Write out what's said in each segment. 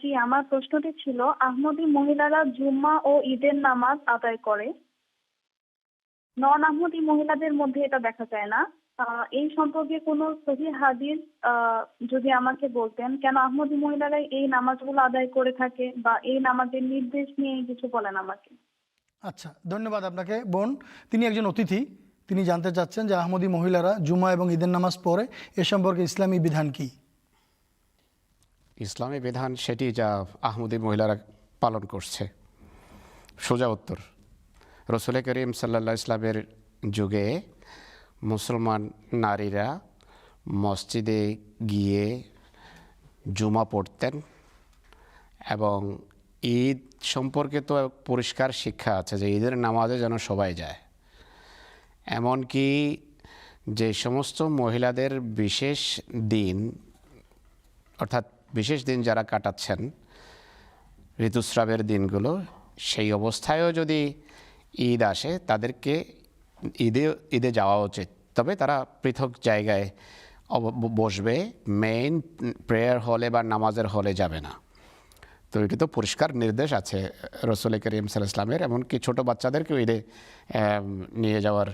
জি আমার প্রশ্নটি ছিল, আহমদী মহিলারা জুম্মা ও ঈদের নামাজ আদায় করে? নন আহমদী মহিলাদের মধ্যে এটা দেখা যায় না। এই সম্পর্কে কোনো সহি হাদিস যদি আমাকে বলতেন, কেন আহমদী মহিলারা এই নামাজগুলো আদায় করে থাকে বা এই নামাজের নির্দেশ নিয়ে কিছু বলেন আমাকে? আচ্ছা ধন্যবাদ আপনাকে। বোন, তিনি একজন অতিথি। তিনি জানতে চাচ্ছেন যে আহমদী মহিলারা জুমা এবং ঈদের নামাজ পড়ে, এ সম্পর্কে ইসলামী বিধান কি? ইসলামী বিধান সেটি যা আহমদী মহিলারা পালন করছে। সোজা উত্তর। রসুল করিম সাল্লা ইসলামের যুগে মুসলমান নারীরা মসজিদে গিয়ে জুমা পড়তেন এবং ঈদ সম্পর্কে তো পরিষ্কার শিক্ষা আছে যে ঈদের নামাজে যেন সবাই যায়। এমনকি যে সমস্ত মহিলাদের বিশেষ দিন, অর্থাৎ বিশেষ দিন যারা কাটাচ্ছেন, ঋতুস্রাবের দিনগুলো, সেই অবস্থায়ও যদি ঈদ আসে, তাদেরকে ঈদে ঈদে যাওয়া উচিত। তবে তারা পৃথক জায়গায় বসবে মেইন প্রেয়ার হলে বা নামাজের হলে যাবে না। তো এটি তো পরিষ্কার নির্দেশ আছে রসুল করিম সাল ইসলামের এমনকি ছোটো বাচ্চাদেরকেও ঈদে নিয়ে যাওয়ার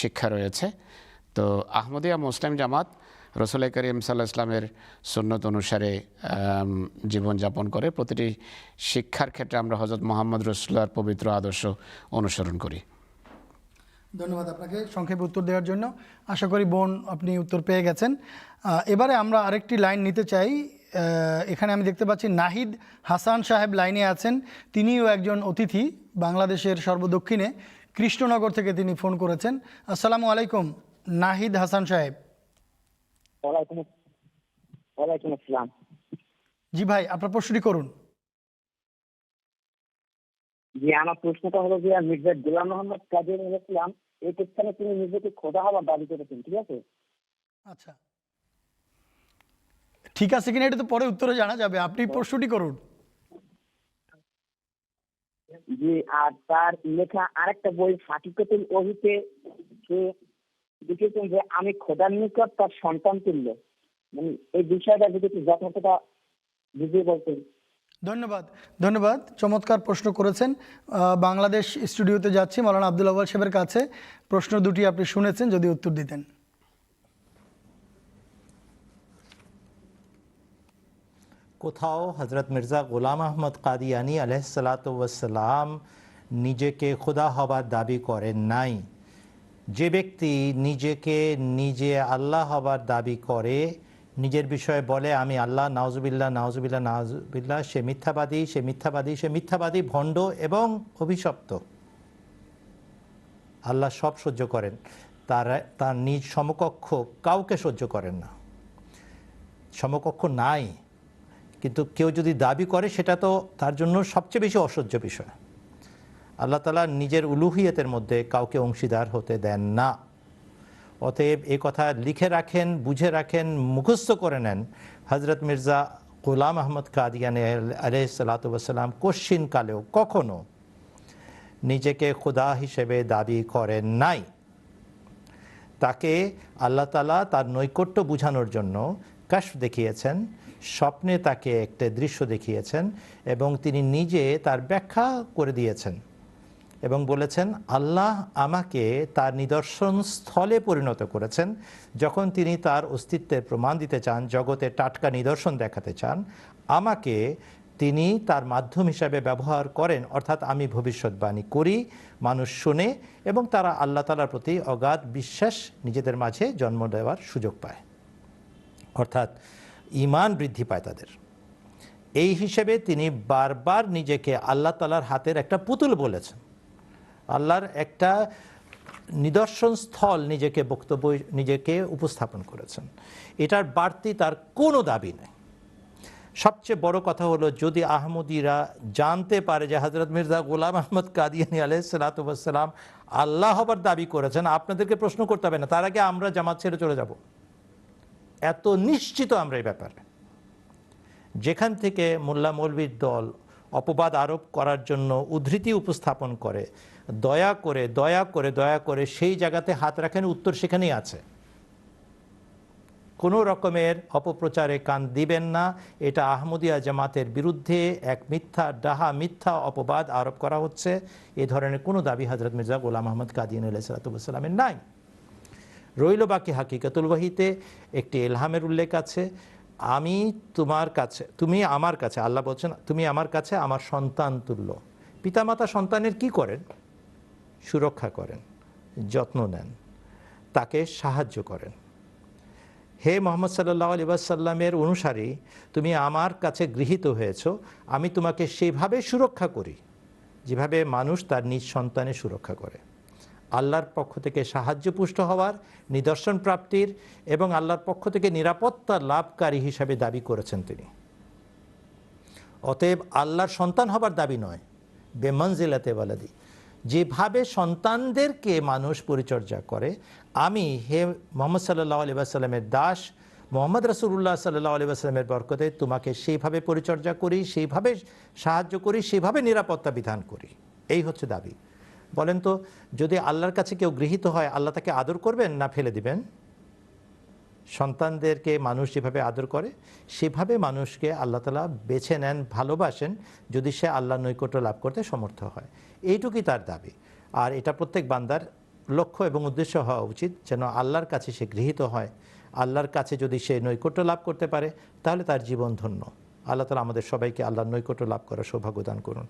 শিক্ষা রয়েছে। তো আহমদিয়া মুসলিম জামাত রসুল করিম সাল্লাহ ইসলামের সুন্নত অনুসারে জীবনযাপন করে প্রতিটি শিক্ষার ক্ষেত্রে আমরা হজরত মোহাম্মদ রসুল্লাহর পবিত্র আদর্শ অনুসরণ করি। ধন্যবাদ আপনাকে সংক্ষেপে উত্তর দেওয়ার জন্য। আশা করি বোন আপনি উত্তর পেয়ে গেছেন। এবারে আমরা আরেকটি লাইন নিতে চাই। এখানে আমি দেখতে পাচ্ছি নাহিদ হাসান সাহেব লাইনে আছেন। তিনিও একজন অতিথি বাংলাদেশের সর্বদক্ষিণে কৃষ্ণনগর থেকে তিনি ফোন করেছেন। আসসালামু আলাইকুম। নাহিদ হাসান সাহেব। ওয়ালাইকুম ওয়ালাইকুম আসসালাম। জি ভাই আপনার প্রশ্নটি করুন। জি আমার প্রশ্নটা হলো যে মির্জা গোলাম মোহাম্মদ ইসলাম এই তিনি নিজেকে খোদা হওয়ার দাবি করেছেন ঠিক আছে? আচ্ছা। ঠিক আছে কিনা এটা তো পরে উত্তরে জানা যাবে। আপনি প্রশ্নটি করুন। জি আর তার লেখা আরেকটা বই ফাটিকতুল ওহিতে সে লিখেছেন যে আমি খোদার নিকট তার সন্তান তুল্য মানে এই বিষয়টা যদি একটু যথার্থতা বুঝিয়ে বলতেন। ধন্যবাদ। ধন্যবাদ। চমৎকার প্রশ্ন করেছেন। আহ, বাংলাদেশ স্টুডিওতে যাচ্ছি মৌলানা আব্দুল আওয়াল সাহেবের কাছে। প্রশ্ন দুটি আপনি শুনেছেন যদি উত্তর দিতেন। কোথাও হজরত মির্জা গোলাম আহমদ কাদিয়ানি আলহাসালাম নিজেকে খোদা হবার দাবি করেন নাই। যে ব্যক্তি নিজেকে নিজে আল্লাহ হবার দাবি করে, নিজের বিষয়ে বলে, আমি আল্লাহ, নাউজুবিল্লাহ নাউজুবিল্লাহ নাউজুবিল্লাহ, সে মিথ্যাবাদী সে মিথ্যাবাদী সে মিথ্যাবাদী, ভণ্ড এবং অভিশপ্ত। আল্লাহ সব সহ্য করেন। তার তার নিজ সমকক্ষ কাউকে সহ্য করেন না। সমকক্ষ নাই। কিন্তু কেউ যদি দাবি করে, সেটা তো তার জন্য সবচেয়ে বেশি অসহ্য বিষয়। আল্লাহ তালা নিজের উলুহিয়তের মধ্যে কাউকে অংশীদার হতে দেন না। অতএব এই কথা লিখে রাখেন, বুঝে রাখেন, মুখস্থ করে নেন। হজরত মির্জা গোলাম আহমদ কাদিয়ান আলহিসাল্লাম কোশ্চিন কালেও কখনো নিজেকে খুদা হিসেবে দাবি করেন নাই। তাকে আল্লাহ তালা তার নৈকট্য বুঝানোর জন্য কাশ দেখিয়েছেন, স্বপ্নে তাকে একটা দৃশ্য দেখিয়েছেন এবং তিনি নিজে তার ব্যাখ্যা করে দিয়েছেন। এবং বলেছেন, আল্লাহ আমাকে তার নিদর্শন স্থলে পরিণত করেছেন। যখন তিনি তার অস্তিত্বের প্রমাণ দিতে চান, জগতে টাটকা নিদর্শন দেখাতে চান, আমাকে তিনি তার মাধ্যম হিসাবে ব্যবহার করেন। অর্থাৎ আমি ভবিষ্যৎবাণী করি, মানুষ শুনে এবং তারা আল্লাহ তালার প্রতি অগাধ বিশ্বাস নিজেদের মাঝে জন্ম দেওয়ার সুযোগ পায়। অর্থাৎ ইমান বৃদ্ধি পায় তাদের। এই হিসেবে তিনি বারবার নিজেকে আল্লাহ তালার হাতের একটা পুতুল বলেছেন। আল্লাহর একটা নিদর্শন স্থল নিজেকে বক্তব্য, নিজেকে উপস্থাপন করেছেন। এটার বাড়তি তার কোনো দাবি নেই। সবচেয়ে বড় কথা হলো, যদি আহমদিরা জানতে পারে যে হজরত মির্জা গোলাম আহমদ কাদিয়ানি আলহাম আল্লাহ হবার দাবি করেছেন, আপনাদেরকে প্রশ্ন করতে হবে না, তার আগে আমরা জামাত ছেড়ে চলে যাব। এত নিশ্চিত আমরা এই ব্যাপারে। যেখান থেকে মোল্লা মৌলবীর দল অপবাদ আরোপ করার জন্য উদ্ধৃতি উপস্থাপন করে। দয়া করে দয়া করে দয়া করে সেই জায়গাতে হাত রাখেন, উত্তর সেখানেই আছে। কোনো রকমের অপপ্রচারে কান দিবেন না। এটা আহমদিয়া জামাতের বিরুদ্ধে এক মিথ্যা, ডাহা, মিথ্যা অপবাদ আরোপ করা হচ্ছে। এ ধরনের কোনো দাবি হজরত মির্জা গোলাম আহমদ কাদিন আলাইসালামের নাই। রইল বাকি হাকিকাতুল ওয়াহিতে একটি এলহামের উল্লেখ আছে। আমি তোমার কাছে, তুমি আমার কাছে, আল্লাহ বলছেন, তুমি আমার কাছে আমার সন্তান তুল্য। পিতামাতা সন্তানের কি করেন? সুরক্ষা করেন, যত্ন নেন, তাকে সাহায্য করেন। হে মোহাম্মদ সাল্লাহ আলী সাল্লামের অনুসারী, তুমি আমার কাছে গৃহীত হয়েছ, আমি তোমাকে সেইভাবে সুরক্ষা করি, যেভাবে মানুষ তার নিজ সন্তানের সুরক্ষা করে। আল্লাহর পক্ষ থেকে সাহায্য পুষ্ট হওয়ার নিদর্শন প্রাপ্তির এবং আল্লাহর পক্ষ থেকে নিরাপত্তা লাভকারী হিসাবে দাবি করেছেন তিনি। অতএব আল্লাহর সন্তান হবার দাবি নয়, বেমনজিলাতে বালাদি। যেভাবে সন্তানদেরকে মানুষ পরিচর্যা করে, আমি হে মোহাম্মদ সাল্লাহ আলী সাল্লামের দাস, মোহাম্মদ রসুল্লাহ সাল্লাহ আলী সাল্লামের বরকতে তোমাকে সেইভাবে পরিচর্যা করি, সেইভাবে সাহায্য করি, সেইভাবে নিরাপত্তা বিধান করি। এই হচ্ছে দাবি। বলেন তো, যদি আল্লাহর কাছে কেউ গৃহীত হয়, আল্লাহ তাকে আদর করবেন না ফেলে দিবেন? সন্তানদেরকে মানুষ যেভাবে আদর করে, সেভাবে মানুষকে আল্লাহ তালা বেছে নেন, ভালোবাসেন, যদি সে আল্লাহ নৈকট্য লাভ করতে সমর্থ হয়। এইটুকুই তার দাবি। আর এটা প্রত্যেক বান্দার লক্ষ্য এবং উদ্দেশ্য হওয়া উচিত, যেন আল্লাহর কাছে সে গৃহীত হয়। আল্লাহর কাছে যদি সে নৈকট্য লাভ করতে পারে, তাহলে তার জীবন ধন্য। আল্লাহ তালা আমাদের সবাইকে আল্লাহর নৈকট্য লাভ করার সৌভাগ্য দান করুন।